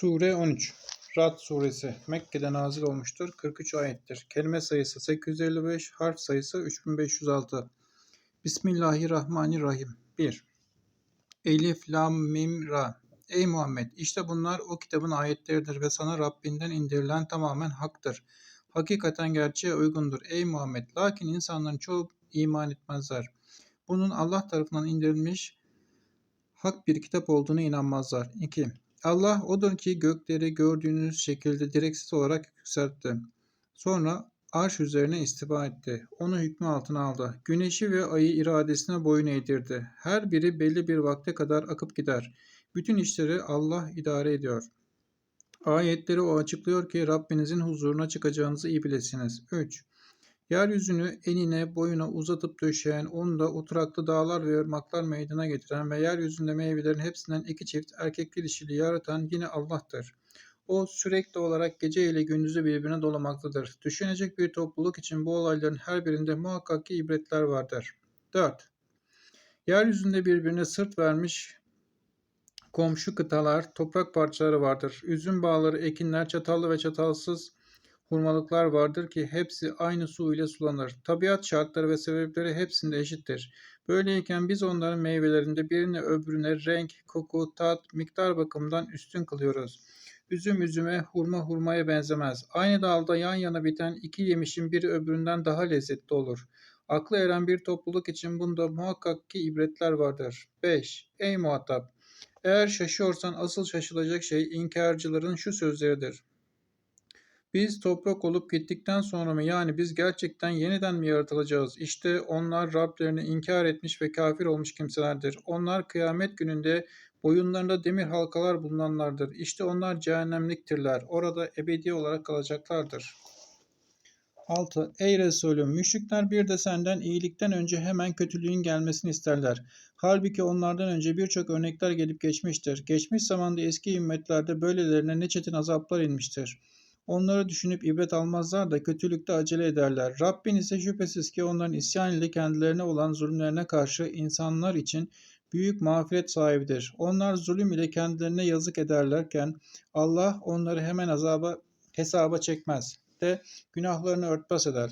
Sure 13 Rad suresi Mekke'de nazil olmuştur. 43 ayettir. Kelime sayısı 855, harf sayısı 3506. Bismillahirrahmanirrahim. 1. Elif, Lam, Mim, Ra. Ey Muhammed! işte bunlar o kitabın ayetleridir ve sana Rabbinden indirilen tamamen haktır. Hakikaten gerçeğe uygundur. Ey Muhammed! Lakin insanların çoğu iman etmezler. Bunun Allah tarafından indirilmiş hak bir kitap olduğunu inanmazlar. 2. Allah odur ki gökleri gördüğünüz şekilde direksiz olarak yükseltti. Sonra arş üzerine istiva etti. Onu hükmü altına aldı. Güneşi ve ayı iradesine boyun eğdirdi. Her biri belli bir vakte kadar akıp gider. Bütün işleri Allah idare ediyor. Ayetleri o açıklıyor ki Rabbinizin huzuruna çıkacağınızı iyi bilesiniz. 3. Yeryüzünü enine boyuna uzatıp döşeyen, onda oturaklı dağlar ve ırmaklar meydana getiren ve yeryüzünde meyvelerin hepsinden iki çift erkekli dişili yaratan yine Allah'tır. O sürekli olarak gece ile gündüzü birbirine dolamaktadır. Düşünecek bir topluluk için bu olayların her birinde muhakkak ki ibretler vardır. 4. Yeryüzünde birbirine sırt vermiş komşu kıtalar, toprak parçaları vardır. Üzüm bağları, ekinler, çatallı ve çatalsız hurmalıklar vardır ki hepsi aynı su ile sulanır. Tabiat şartları ve sebepleri hepsinde eşittir. Böyleyken biz onların meyvelerinde birini öbürüne renk, koku, tat, miktar bakımından üstün kılıyoruz. Üzüm üzüme, hurma hurmaya benzemez. Aynı dalda yan yana biten iki yemişin biri öbüründen daha lezzetli olur. Aklı eren bir topluluk için bunda muhakkak ki ibretler vardır. 5. Ey muhatap! Eğer şaşıyorsan asıl şaşılacak şey inkarcıların şu sözleridir. Biz toprak olup gittikten sonra mı yani biz gerçekten yeniden mi yaratılacağız? İşte onlar Rablerini inkar etmiş ve kafir olmuş kimselerdir. Onlar kıyamet gününde boyunlarında demir halkalar bulunanlardır. İşte onlar cehennemliktirler. Orada ebedi olarak kalacaklardır. 6. Ey Resulüm! Müşrikler bir de senden iyilikten önce hemen kötülüğün gelmesini isterler. Halbuki onlardan önce birçok örnekler gelip geçmiştir. Geçmiş zamanda eski ümmetlerde böylelerine ne çetin azaplar inmiştir. Onları düşünüp ibret almazlar da kötülükte acele ederler. Rabbin ise şüphesiz ki onların isyan ile kendilerine olan zulümlerine karşı insanlar için büyük mağfiret sahibidir. Onlar zulüm ile kendilerine yazık ederlerken Allah onları hemen azaba hesaba çekmez de günahlarını örtbas eder.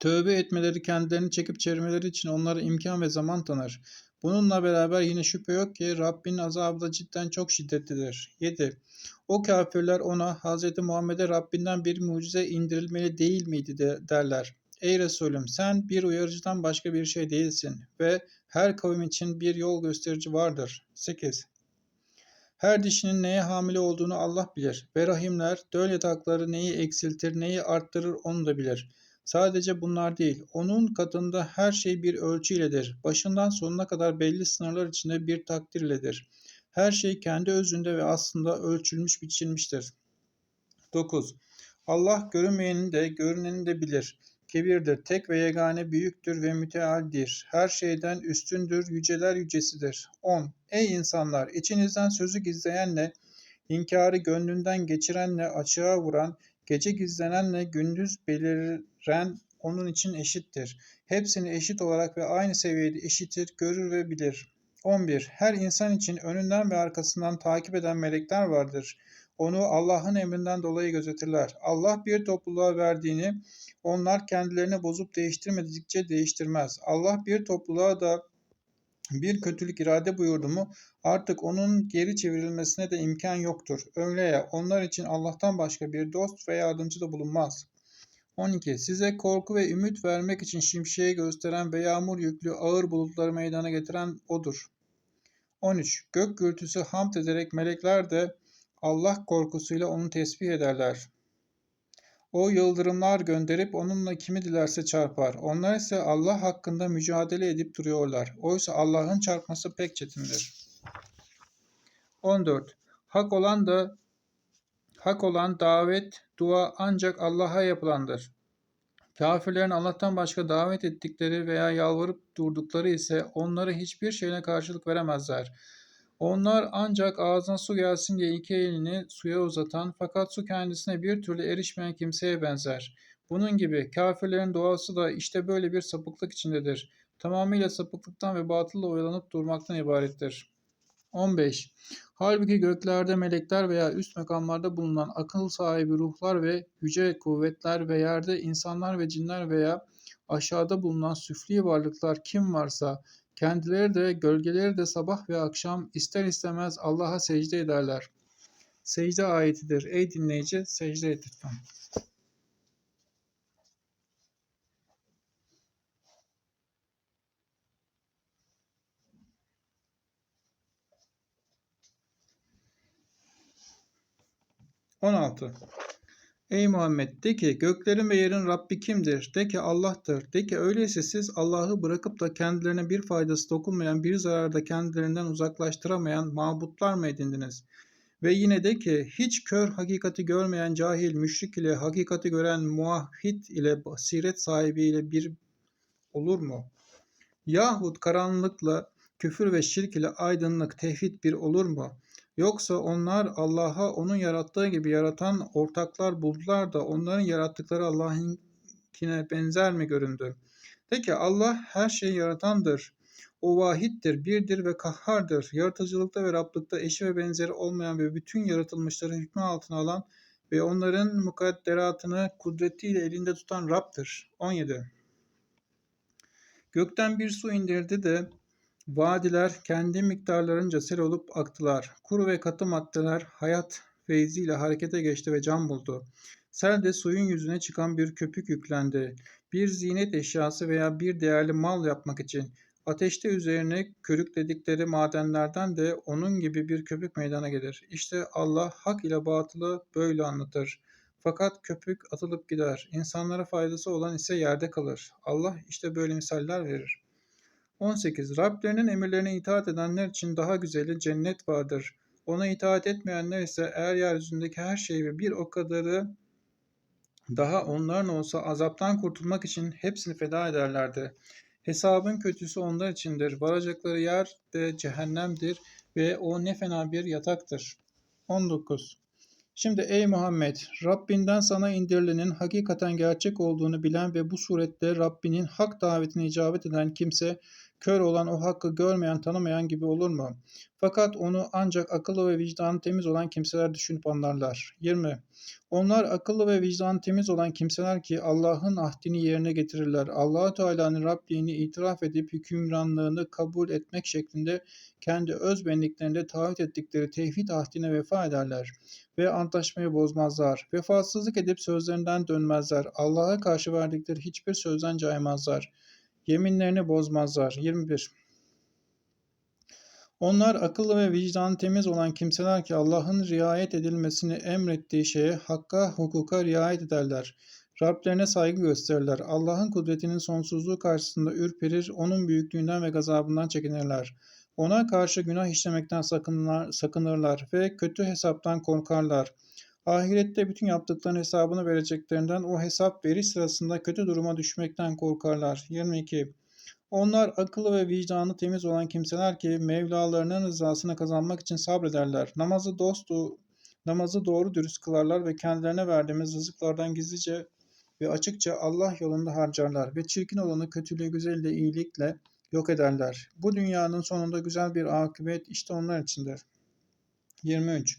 Tövbe etmeleri kendilerini çekip çevirmeleri için onlara imkan ve zaman tanır. Bununla beraber yine şüphe yok ki Rabbinin azabı da cidden çok şiddetlidir. 7. O kafirler ona Hz. Muhammed'e Rabbinden bir mucize indirilmeli değil miydi de derler. Ey Resulüm sen bir uyarıcıdan başka bir şey değilsin ve her kavim için bir yol gösterici vardır. 8. Her dişinin neye hamile olduğunu Allah bilir ve rahimler, döl yatakları neyi eksiltir, neyi arttırır onu da bilir. Sadece bunlar değil, onun katında her şey bir ölçü iledir. Başından sonuna kadar belli sınırlar içinde bir takdir iledir. Her şey kendi özünde ve aslında ölçülmüş biçilmiştir. 9. Allah görünmeyeni de görüneni de bilir. Kebirdir, tek ve yegane büyüktür ve mütealdir. Her şeyden üstündür, yüceler yücesidir. 10. Ey insanlar! içinizden sözü gizleyenle, inkarı gönlünden geçirenle açığa vuran, gece gizlenenle gündüz beliren onun için eşittir. Hepsini eşit olarak ve aynı seviyede eşitir, görür ve bilir. 11. Her insan için önünden ve arkasından takip eden melekler vardır. Onu Allah'ın emrinden dolayı gözetirler. Allah bir topluluğa verdiğini onlar kendilerine bozup değiştirmedikçe değiştirmez. Allah bir topluluğa da bir kötülük irade buyurdu mu artık onun geri çevrilmesine de imkan yoktur. Öyle ya onlar için Allah'tan başka bir dost ve yardımcı da bulunmaz. 12. Size korku ve ümit vermek için şimşeği gösteren ve yağmur yüklü ağır bulutları meydana getiren O'dur. 13. Gök gürültüsü hamd ederek melekler de Allah korkusuyla onu tesbih ederler. O yıldırımlar gönderip onunla kimi dilerse çarpar. Onlar ise Allah hakkında mücadele edip duruyorlar. Oysa Allah'ın çarpması pek çetindir. 14. Hak olan da hak olan davet, dua ancak Allah'a yapılandır. Kafirlerin Allah'tan başka davet ettikleri veya yalvarıp durdukları ise onlara hiçbir şeyine karşılık veremezler. Onlar ancak ağzına su gelsin diye iki elini suya uzatan fakat su kendisine bir türlü erişmeyen kimseye benzer. Bunun gibi kafirlerin doğası da işte böyle bir sapıklık içindedir. Tamamıyla sapıklıktan ve batılla oyalanıp durmaktan ibarettir. 15. Halbuki göklerde melekler veya üst makamlarda bulunan akıl sahibi ruhlar ve yüce kuvvetler ve yerde insanlar ve cinler veya aşağıda bulunan süfli varlıklar kim varsa kendileri de gölgeleri de sabah ve akşam ister istemez Allah'a secde ederler. Secde ayetidir. Ey dinleyici secde et lütfen. On altı. Ey Muhammed de ki göklerin ve yerin Rabbi kimdir? De ki Allah'tır. De ki öyleyse siz Allah'ı bırakıp da kendilerine bir faydası dokunmayan, bir zarar da kendilerinden uzaklaştıramayan mabutlar mı edindiniz? Ve yine de ki hiç kör hakikati görmeyen cahil, müşrik ile hakikati gören muahhid ile basiret sahibi ile bir olur mu? Yahut karanlıkla küfür ve şirk ile aydınlık, tevhid bir olur mu? Yoksa onlar Allah'a onun yarattığı gibi yaratan ortaklar buldular da onların yarattıkları Allah'ınkine benzer mi göründü? De ki Allah her şeyi yaratandır. O vahittir, birdir ve kahhardır. Yaratıcılıkta ve Rablıkta eşi ve benzeri olmayan ve bütün yaratılmışları hükmü altına alan ve onların mukadderatını kudretiyle elinde tutan Rab'dır. 17. Gökten bir su indirdi de Vadiler kendi miktarlarınca sel olup aktılar. Kuru ve katı maddeler hayat feyziyle harekete geçti ve can buldu. Sel de suyun yüzüne çıkan bir köpük yüklendi. Bir zinet eşyası veya bir değerli mal yapmak için. Ateşte üzerine körükledikleri madenlerden de onun gibi bir köpük meydana gelir. İşte Allah hak ile batılı böyle anlatır. Fakat köpük atılıp gider. İnsanlara faydası olan ise yerde kalır. Allah işte böyle misaller verir. 18. Rablerinin emirlerine itaat edenler için daha güzeli cennet vardır. Ona itaat etmeyenler ise eğer yeryüzündeki her şeyi ve bir o kadarı daha onların olsa azaptan kurtulmak için hepsini feda ederlerdi. Hesabın kötüsü onlar içindir. Varacakları yer de cehennemdir ve o ne fena bir yataktır. 19. Şimdi ey Muhammed, Rabbinden sana indirilenin hakikaten gerçek olduğunu bilen ve bu surette Rabbinin hak davetine icabet eden kimse Kör olan o hakkı görmeyen, tanımayan gibi olur mu? Fakat onu ancak akıllı ve vicdanı temiz olan kimseler düşünüp anlarlar. 20. Onlar akıllı ve vicdanı temiz olan kimseler ki Allah'ın ahdini yerine getirirler. allah Teala'nın Rabliğini itiraf edip hükümranlığını kabul etmek şeklinde kendi öz benliklerinde taahhüt ettikleri tevhid ahdine vefa ederler ve antlaşmayı bozmazlar. Vefasızlık edip sözlerinden dönmezler. Allah'a karşı verdikleri hiçbir sözden caymazlar. Yeminlerini bozmazlar. 21. Onlar akıllı ve vicdanı temiz olan kimseler ki Allah'ın riayet edilmesini emrettiği şeye, hakka, hukuka riayet ederler. Rablerine saygı gösterirler. Allah'ın kudretinin sonsuzluğu karşısında ürperir, onun büyüklüğünden ve gazabından çekinirler. Ona karşı günah işlemekten sakınırlar, ve kötü hesaptan korkarlar. Ahirette bütün yaptıklarının hesabını vereceklerinden o hesap veri sırasında kötü duruma düşmekten korkarlar. 22. Onlar akıllı ve vicdanı temiz olan kimseler ki Mevlalarının rızasını kazanmak için sabrederler. Namazı dostu, namazı doğru dürüst kılarlar ve kendilerine verdiğimiz rızıklardan gizlice ve açıkça Allah yolunda harcarlar ve çirkin olanı kötülüğü güzelle iyilikle yok ederler. Bu dünyanın sonunda güzel bir akıbet işte onlar içindir. 23.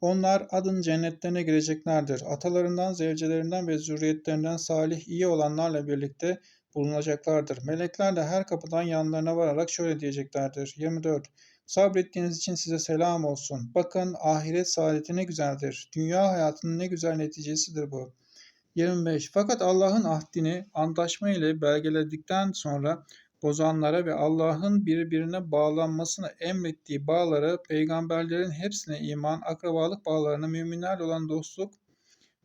Onlar adın cennetlerine gireceklerdir. Atalarından, zevcelerinden ve zürriyetlerinden salih iyi olanlarla birlikte bulunacaklardır. Melekler de her kapıdan yanlarına vararak şöyle diyeceklerdir. 24. Sabrettiğiniz için size selam olsun. Bakın ahiret saadeti ne güzeldir. Dünya hayatının ne güzel neticesidir bu. 25. Fakat Allah'ın ahdini antlaşma ile belgeledikten sonra bozanlara ve Allah'ın birbirine bağlanmasını emrettiği bağları, peygamberlerin hepsine iman, akrabalık bağlarını, müminlerle olan dostluk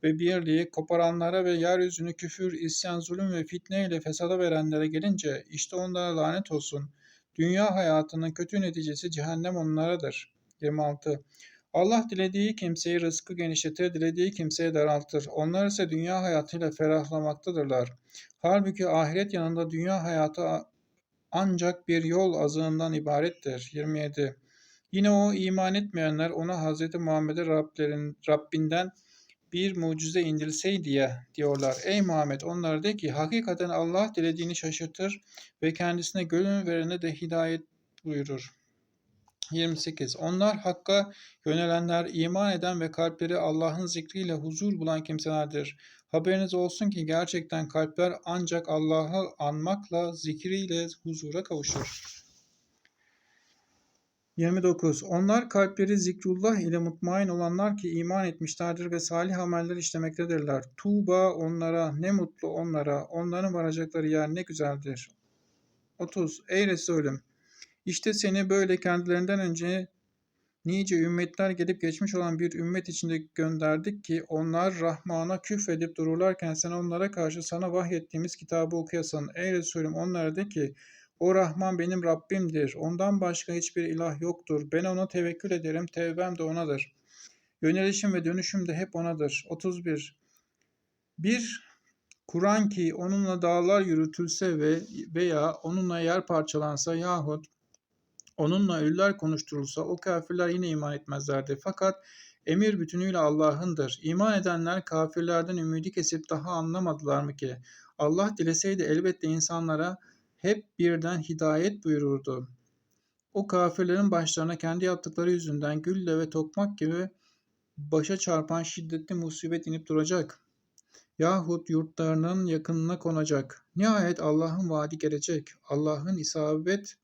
ve birliği koparanlara ve yeryüzünü küfür, isyan, zulüm ve fitne ile fesada verenlere gelince işte onlara lanet olsun. Dünya hayatının kötü neticesi cehennem onlaradır. 26. Allah dilediği kimseyi rızkı genişletir, dilediği kimseye daraltır. Onlar ise dünya hayatıyla ferahlamaktadırlar. Halbuki ahiret yanında dünya hayatı ancak bir yol azığından ibarettir. 27. Yine o iman etmeyenler ona Hz. Muhammed'e Rablerin, Rabbinden bir mucize indirilseydi ya diyorlar. Ey Muhammed onlara de ki hakikaten Allah dilediğini şaşırtır ve kendisine gönül verene de hidayet buyurur. 28. Onlar Hakk'a yönelenler, iman eden ve kalpleri Allah'ın zikriyle huzur bulan kimselerdir. Haberiniz olsun ki gerçekten kalpler ancak Allah'ı anmakla, zikriyle huzura kavuşur. 29. Onlar kalpleri zikrullah ile mutmain olanlar ki iman etmişlerdir ve salih ameller işlemektedirler. Tuğba onlara, ne mutlu onlara, onların varacakları yer ne güzeldir. 30. Ey Resulüm! İşte seni böyle kendilerinden önce nice ümmetler gelip geçmiş olan bir ümmet içinde gönderdik ki onlar Rahman'a küfredip dururlarken sen onlara karşı sana vahyettiğimiz kitabı okuyasın. Ey Resulüm onlara de ki o Rahman benim Rabbimdir. Ondan başka hiçbir ilah yoktur. Ben ona tevekkül ederim. Tevbem de onadır. Yönelişim ve dönüşüm de hep onadır. 31. Bir Kur'an ki onunla dağlar yürütülse ve veya onunla yer parçalansa yahut onunla ölüler konuşturulsa o kafirler yine iman etmezlerdi. Fakat emir bütünüyle Allah'ındır. İman edenler kafirlerden ümidi kesip daha anlamadılar mı ki? Allah dileseydi elbette insanlara hep birden hidayet buyururdu. O kafirlerin başlarına kendi yaptıkları yüzünden gülle ve tokmak gibi başa çarpan şiddetli musibet inip duracak. Yahut yurtlarının yakınına konacak. Nihayet Allah'ın vaadi gelecek. Allah'ın isabet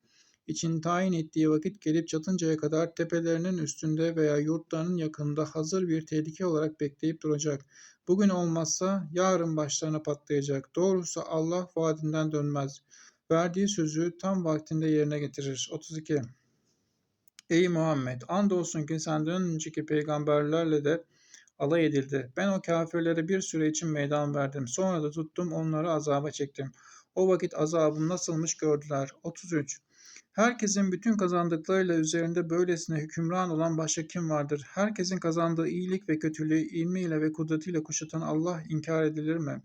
için tayin ettiği vakit gelip çatıncaya kadar tepelerinin üstünde veya yurtlarının yakınında hazır bir tehlike olarak bekleyip duracak. Bugün olmazsa yarın başlarına patlayacak. Doğrusu Allah vaadinden dönmez. Verdiği sözü tam vaktinde yerine getirir. 32. Ey Muhammed! Andolsun ki senden önceki peygamberlerle de alay edildi. Ben o kafirlere bir süre için meydan verdim. Sonra da tuttum onları azaba çektim. O vakit azabım nasılmış gördüler. 33. Herkesin bütün kazandıklarıyla üzerinde böylesine hükümran olan başka kim vardır? Herkesin kazandığı iyilik ve kötülüğü ilmiyle ve kudretiyle kuşatan Allah inkar edilir mi?''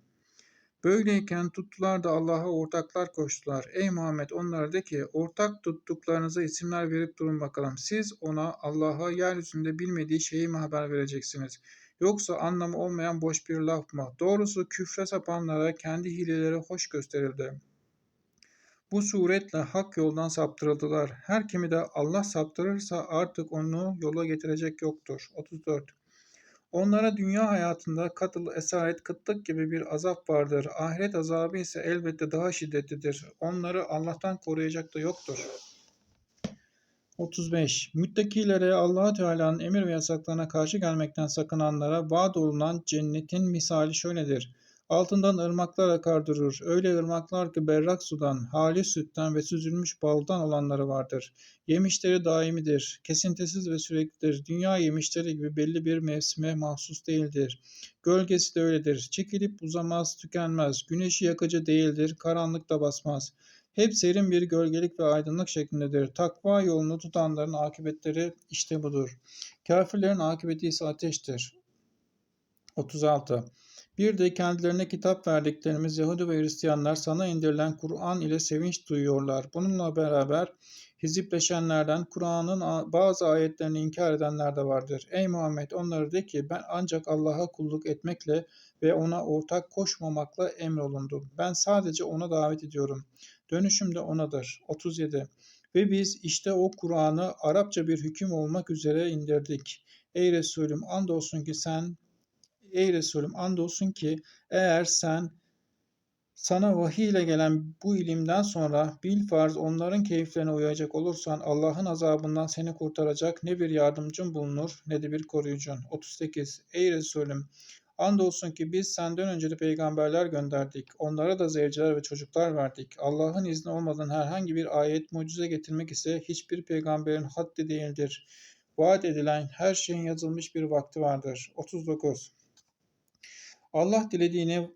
Böyleyken tuttular da Allah'a ortaklar koştular. Ey Muhammed onlara de ki ortak tuttuklarınıza isimler verip durun bakalım. Siz ona Allah'a yeryüzünde bilmediği şeyi mi haber vereceksiniz? Yoksa anlamı olmayan boş bir laf mı? Doğrusu küfre sapanlara kendi hileleri hoş gösterildi. Bu suretle hak yoldan saptırıldılar. Her kimi de Allah saptırırsa artık onu yola getirecek yoktur. 34. Onlara dünya hayatında katıl, esaret, kıtlık gibi bir azap vardır. Ahiret azabı ise elbette daha şiddetlidir. Onları Allah'tan koruyacak da yoktur. 35. Müttakilere allah Teala'nın emir ve yasaklarına karşı gelmekten sakınanlara vaat olunan cennetin misali şöyledir. Altından ırmaklar akar durur. Öyle ırmaklar ki berrak sudan, hali sütten ve süzülmüş baldan olanları vardır. Yemişleri daimidir, kesintisiz ve süreklidir. Dünya yemişleri gibi belli bir mevsime mahsus değildir. Gölgesi de öyledir. Çekilip uzamaz, tükenmez. Güneşi yakıcı değildir, karanlık da basmaz. Hep serin bir gölgelik ve aydınlık şeklindedir. Takva yolunu tutanların akıbetleri işte budur. Kafirlerin akıbeti ise ateştir. 36. Bir de kendilerine kitap verdiklerimiz Yahudi ve Hristiyanlar sana indirilen Kur'an ile sevinç duyuyorlar. Bununla beraber hizipleşenlerden Kur'an'ın bazı ayetlerini inkar edenler de vardır. Ey Muhammed onları de ki ben ancak Allah'a kulluk etmekle ve ona ortak koşmamakla emrolundum. Ben sadece ona davet ediyorum. Dönüşüm de onadır. 37. Ve biz işte o Kur'an'ı Arapça bir hüküm olmak üzere indirdik. Ey Resulüm andolsun ki sen Ey Resulüm andolsun ki eğer sen sana vahiy ile gelen bu ilimden sonra bil farz onların keyiflerine uyacak olursan Allah'ın azabından seni kurtaracak ne bir yardımcın bulunur ne de bir koruyucun. 38. Ey Resulüm andolsun ki biz senden önce de peygamberler gönderdik. Onlara da zevceler ve çocuklar verdik. Allah'ın izni olmadan herhangi bir ayet mucize getirmek ise hiçbir peygamberin haddi değildir. Vaat edilen her şeyin yazılmış bir vakti vardır. 39. Allah dilediğini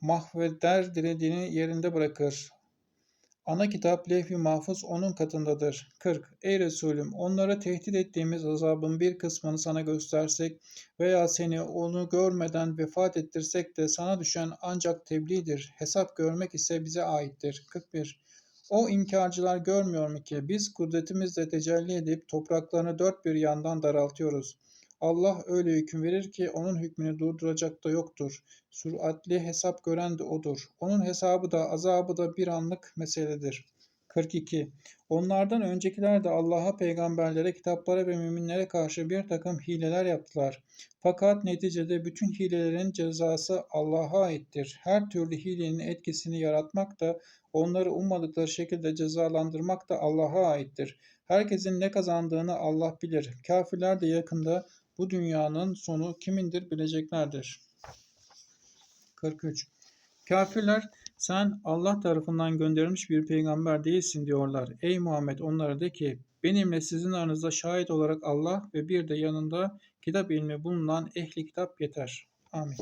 mahveder, dilediğini yerinde bırakır. Ana kitap lehvi mahfuz onun katındadır. 40. Ey Resulüm onlara tehdit ettiğimiz azabın bir kısmını sana göstersek veya seni onu görmeden vefat ettirsek de sana düşen ancak tebliğdir. Hesap görmek ise bize aittir. 41. O inkarcılar görmüyor mu ki biz kudretimizle tecelli edip topraklarını dört bir yandan daraltıyoruz. Allah öyle hüküm verir ki onun hükmünü durduracak da yoktur. Süratli hesap gören de odur. Onun hesabı da azabı da bir anlık meseledir. 42. Onlardan öncekiler de Allah'a, peygamberlere, kitaplara ve müminlere karşı bir takım hileler yaptılar. Fakat neticede bütün hilelerin cezası Allah'a aittir. Her türlü hilenin etkisini yaratmak da onları ummadıkları şekilde cezalandırmak da Allah'a aittir. Herkesin ne kazandığını Allah bilir. Kafirler de yakında bu dünyanın sonu kimindir bileceklerdir. 43. Kafirler sen Allah tarafından gönderilmiş bir peygamber değilsin diyorlar. Ey Muhammed onlara de ki benimle sizin aranızda şahit olarak Allah ve bir de yanında kitap ilmi bulunan ehli kitap yeter. Amin.